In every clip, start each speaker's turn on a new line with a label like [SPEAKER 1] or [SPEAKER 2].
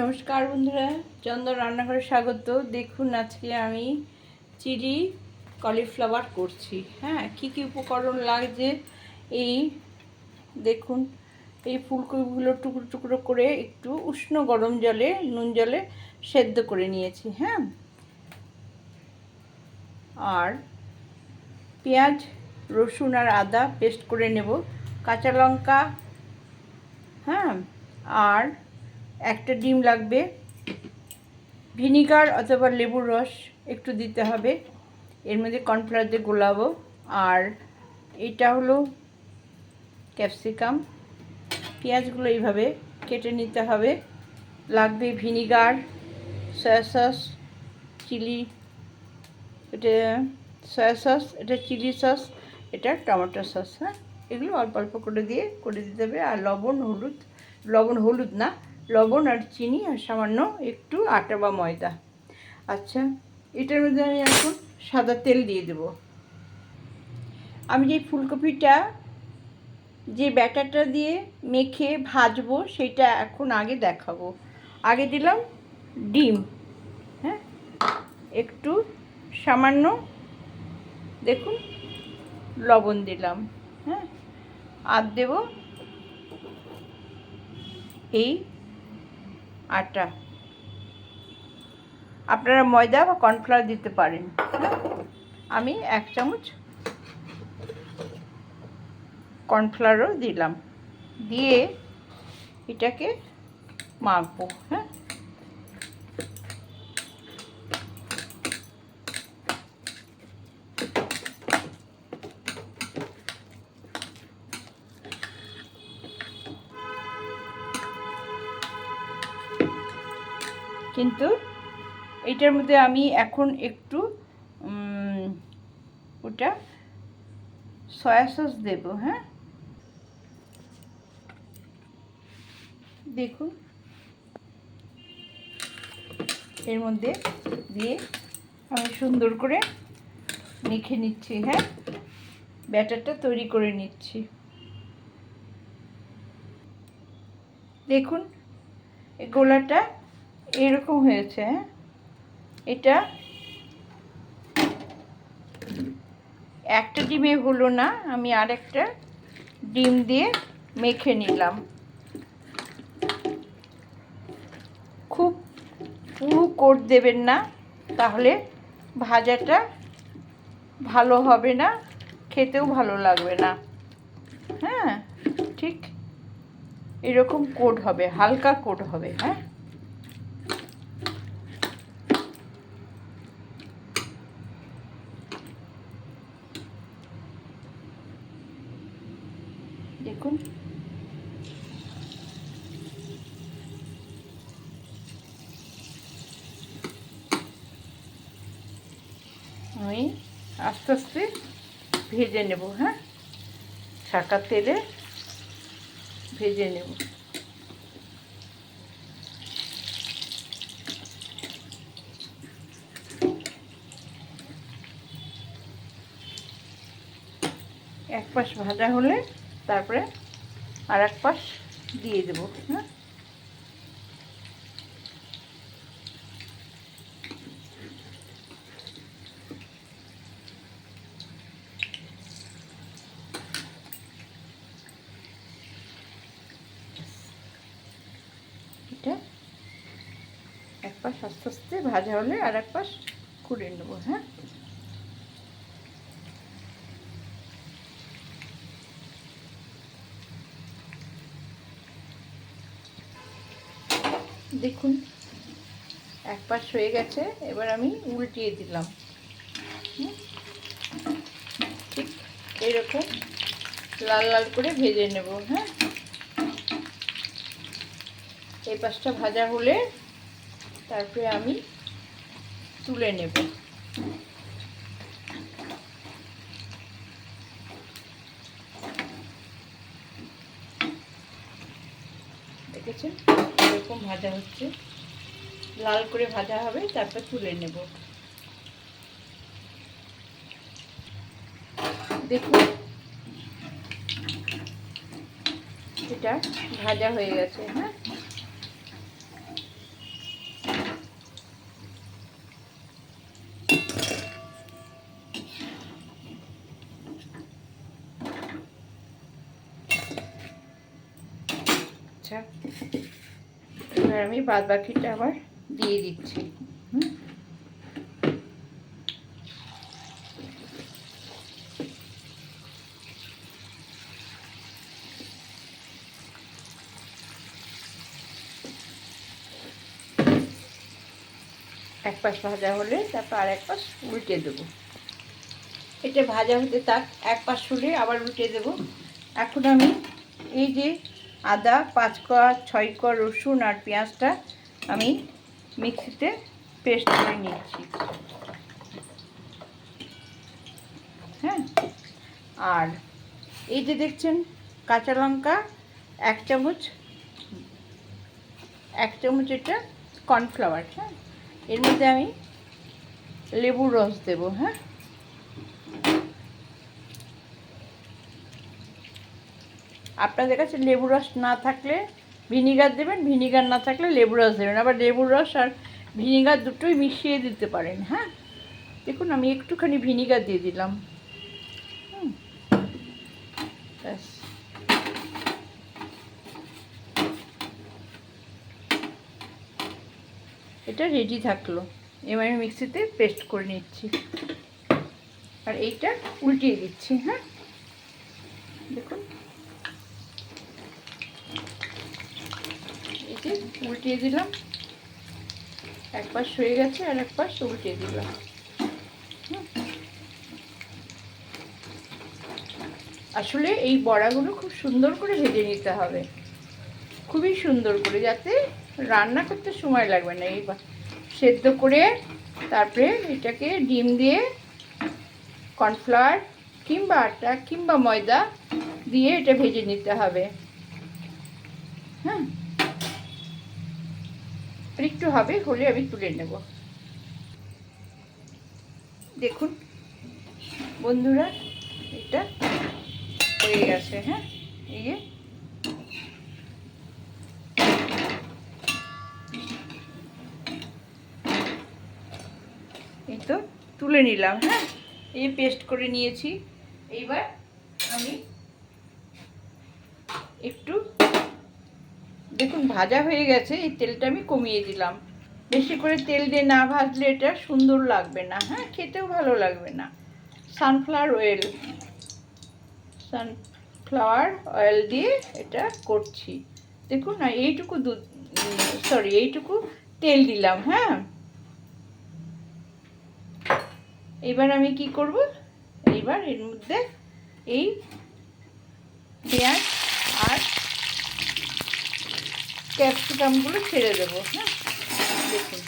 [SPEAKER 1] নমস্কার বন্ধুরা, চন্দন রান্নাঘরে স্বাগত। দেখুন আজকে আমি চিলি কলিফ্লাওয়ার করছি। হ্যাঁ কি কি উপকরণ লাগছে? এই দেখুন, এই ফুলকপিগুলো টুকরো টুকরো করে একটু উষ্ণ গরম জলে, নুন জলে সেদ্ধ করে নিয়েছি হ্যাঁ। আর পেঁয়াজ, রসুন আর আদা পেস্ট করে নেব, কাঁচা লঙ্কা হ্যাঁ। আর একটা ডিম লাগবে। ভিনিগার অথবা লেবুর রস একটু দিতে হবে। এর মধ্যে কর্নফ্লাওয়ার দিয়ে গোলাবো। আর এটা হলো ক্যাপসিকাম। পেঁয়াজগুলো এইভাবে কেটে নিতে হবে। লাগবে ভিনিগার, সয়া সস, চিলি, এটা সয়া সস, এটা চিলি সস, এটা টমেটো সস হ্যাঁ? এগুলো অল্প অল্প করে দিয়ে, করে দিতে হবে। আর লবণ, হলুদ লবণ, হলুদ না লবণ আর চিনি আর সামান্য একটু আটা বা ময়দা। আচ্ছা এটার মধ্যে আমি এখন সাদা তেল দিয়ে দেব। আমি যে ফুলকপিটা, যে ব্যাটারটা দিয়ে মেখে ভাজবো, সেটা এখন আগে দেখাবো। আগে দিলাম ডিম হ্যাঁ? একটু সামান্য, দেখুন, লবণ দিলাম হ্যাঁ? আর দেব এই আটা আপনারা ময়দা বা কর্নফ্লাওয়ার দিতে পারেন? আমি এক চামচ কর্নফ্লাওয়ারও দিলাম। দিয়ে এটাকে মাখবো হ্যাঁ? কিন্তু এটার মধ্যে আমি এখন একটু ওটা সয়া সস দেব হ্যাঁ? দেখুন। এর মধ্যে দিয়ে আমি সুন্দর করে মেখে নিচ্ছি হ্যাঁ? ব্যাটারটা তৈরি করে নিচ্ছি। দেখুন, এই গোলাটা এরকম হয়েছে। হ্যাঁ এটা একটা ডিমে হলো না, আমি আর একটা ডিম দিয়ে মেখে নিলাম। খুব পুরো কোট দেবেন না, তাহলে ভাজাটা ভালো হবে না, খেতেও ভালো লাগবে না। হ্যাঁ ঠিক এরকম কোট হবে, হালকা কোট হবে হ্যাঁ? দেখুন। আমি আস্তে আস্তে ভেজে নেব হ্যাঁ? ছাকা তেলে ভেজে নেব। এক পাশ ভাজা হলে তারপরে আর এক পাশ দিয়ে দেবো হ্যাঁ? এটা এক পাশ আস্তে আস্তে ভাজা হলে আর এক পাশ করে নেব হ্যাঁ? দেখুন, এক পাশ হয়ে গেছে, এবার আমি উল্টিয়ে দিলাম। ঠিক এরকম লাল লাল করে ভেজে নেব হ্যাঁ? এই পাশটা ভাজা হলে তারপরে আমি তুলে নেব। ভাজা হচ্ছে। লাল করে ভাজা হবে, তারপর তুলে নেব। দেখুন এটা ভাজা হয়ে গেছে হ্যাঁ? আচ্ছা। এবার আমি বাদ বাকিটা আবার দিয়ে দিচ্ছি। এক পাশ ভাজা হলে তারপর আর এক পাশ উল্টে দেবো। এটা ভাজা হতে থাক, এক পাশ হলে আবার উল্টে দেবো। এখন আমি এই যে আদা পাঁচ কোয়া ছয় কোয়া রসুন আর পেঁয়াজটা আমি মিক্সিতে পেস্ট করে নিচ্ছি। হ্যাঁ? আর এই যে দেখছেন, কাঁচা লঙ্কা এক চামচ এক চামচ এটা কর্নফ্লাওয়ার হ্যাঁ? এর মধ্যে আমি লেবুর রস দেব হ্যাঁ? আপনাদের কাছে লেবু রস না থাকলে ভিনিগার দেবেন, ভিনিগার না থাকলে লেবু রস দেবেন। আবার লেবুর রস আর ভিনিগার দুটোই মিশিয়ে দিতে পারেন হ্যাঁ? দেখুন, আমি একটুখানি ভিনিগার দিয়ে দিলাম। ব্যাস। এটা রেডি থাকল। এবার আমি মিক্সিতে পেস্ট করে নিচ্ছি। আর এইটা উল্টিয়ে দিচ্ছি হ্যাঁ? যে উল্টিয়ে দিলাম। এক পাশ হয়ে গেছে আর এক পাশ উল্টিয়ে দিলাম। আসলে এই বড়াগুলো খুব সুন্দর করে ভেজে নিতে হবে। খুবই সুন্দর করে যাতে রান্না করতে সময় লাগবে না। এই সেদ্ধ করে তারপরে এটাকে ডিম দিয়ে কর্নফ্লাওয়ার কিংবা আটা কিংবা ময়দা দিয়ে এটা ভেজে নিতে হবে। হ্যাঁ একটু হবে, হলে আমি তুলে নেব। দেখুন, বন্ধুরা, এটা হয়ে গেছে হ্যাঁ? এই যে। এই তো তুলে নিলাম হ্যাঁ? এই পেস্ট করে নিয়েছি। এইবার আমি একটু ভাজা হয়ে গেছে, এই তেলটা আমি কমিয়ে দিলাম। বেশি করে তেল দিয়ে না ভাজলে এটা সুন্দর লাগবে না হ্যাঁ? খেতেও ভালো লাগবে না। সানফ্লাওয়ার অয়েল সানফ্লাওয়ার অয়েল দিয়ে এটা করছি। দেখুন না এইটুকু দুধ সরি এইটুকু তেল দিলাম হ্যাঁ? এবার আমি কি করব? এইবার এর মধ্যে এই পেঁয়াজ আর ক্যাপসিকামগুলো ছেড়ে দেবো হ্যাঁ? দেখুন।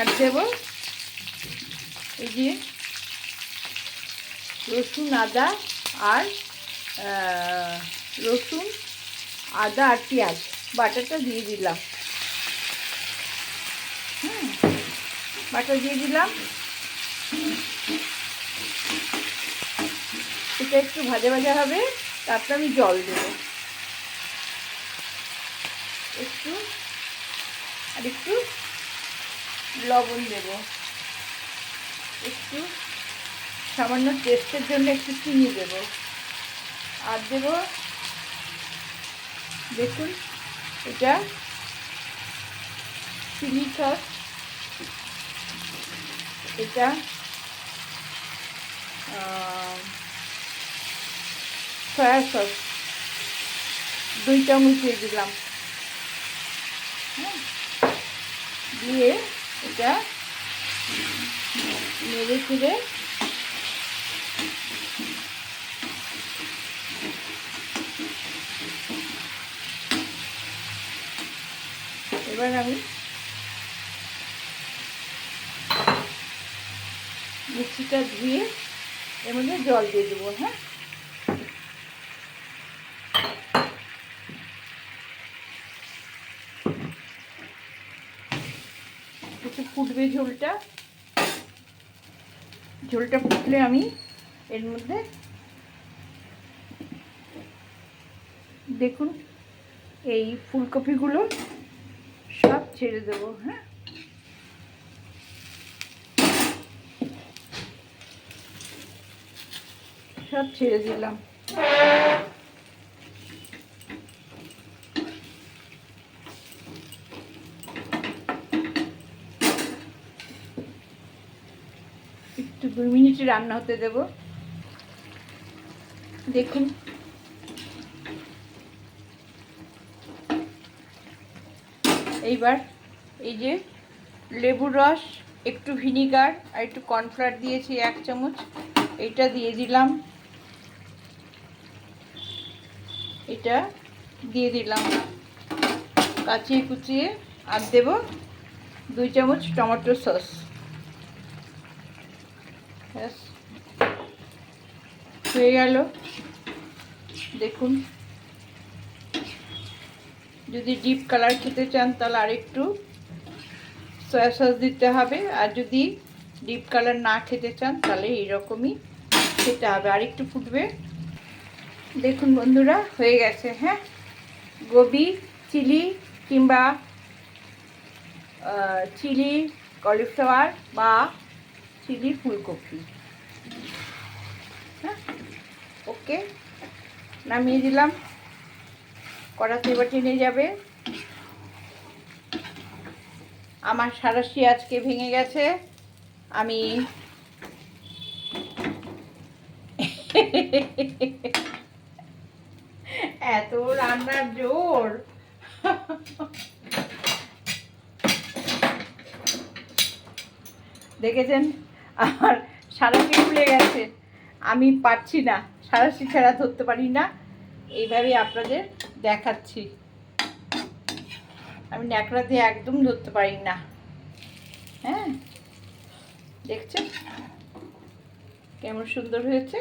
[SPEAKER 1] আর দেব এই যে রসুন আদা আর রসুন আদা আর পেঁয়াজ বাটাটা দিয়ে দিলাম। হুম বাটা দিয়ে দিলাম। এটা একটু ভাজা ভাজা হবে, তারপরে আমি জল দেব একটু আর একটু লবণ দেব। একটু সামান্য টেস্টের জন্য একটু চিনি দেব। আর দেব, দেখুন, এটা চিলি সস এটা সয়া সস দুই চামচ দিয়ে দিলাম। হ্যাঁ? দিয়ে এটা নেড়ে ফিরে এবার আমি মিক্সিটা ধুয়ে এর মধ্যে জল দিয়ে দেবো হ্যাঁ একটু ফুটবে ঝোলটা। ঝোলটা ফুটলে আমি এর মধ্যে দেখুন, এই ফুলকপিগুলো সব ছেড়ে দেবো হ্যাঁ? সব ছেড়ে দিলাম। দুই মিনিটে রান্না হতে দেব। দেখুন। এইবার এই যে লেবুর রস, একটু ভিনিগার আর একটু কর্নফ্লাওয়ার দিয়েছি এক চামচ। এটা দিয়ে দিলাম। এটা দিয়ে দিলাম। কাচিয়ে কুচিয়ে আর দেব দুই চামচ টমেটো সস ব্যাস হয়ে গেল। দেখুন। যদি ডিপ কালার খেতে চান, তাহলে আরেকটু সয়া সস দিতে হবে। আর যদি ডিপ কালার না খেতে চান, তাহলে এইরকমই খেতে হবে। আর একটু ফুটবে। দেখুন বন্ধুরা, হয়ে গেছে হ্যাঁ? গোবি চিলি কিংবা চিলি কলিফ্লাওয়ার বা চিলি ফুলকপি। হ্যাঁ? ওকে, নামিয়ে দিলাম। কড়াতে এবার টেনে যাবে। আমার সারাশি আজকে ভেঙে গেছে। আমি এত রান্নার জোর। দেখেছেন? আমার সারাশি খুলে গেছে। আমি পারছি না। সারাশি ছাড়া ধরতে পারি না। এইভাবে আপনাদের দেখাচ্ছি। আমি ন্যাকড়া দিয়ে একদম ধরতে পারি না। হ্যাঁ? দেখছেন? কেমন সুন্দর হয়েছে?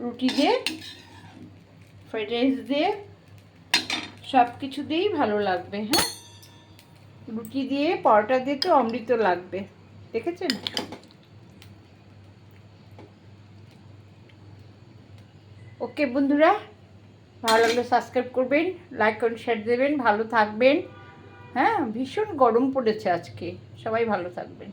[SPEAKER 1] রুটি দিয়ে, ফ্রাইড রাইস দিয়ে সব কিছু দিয়েই ভালো লাগবে হ্যাঁ? রুটি দিয়ে, পরোটা দিয়ে তো অমৃত লাগবে। দেখেছেন? ওকে বন্ধুরা, ভালো লাগলে সাবস্ক্রাইব করবেন লাইক করুন শেয়ার দেবেন, ভালো থাকবেন। হ্যাঁ ভীষণ গরম পড়েছে আজকে। সবাই ভালো থাকবেন।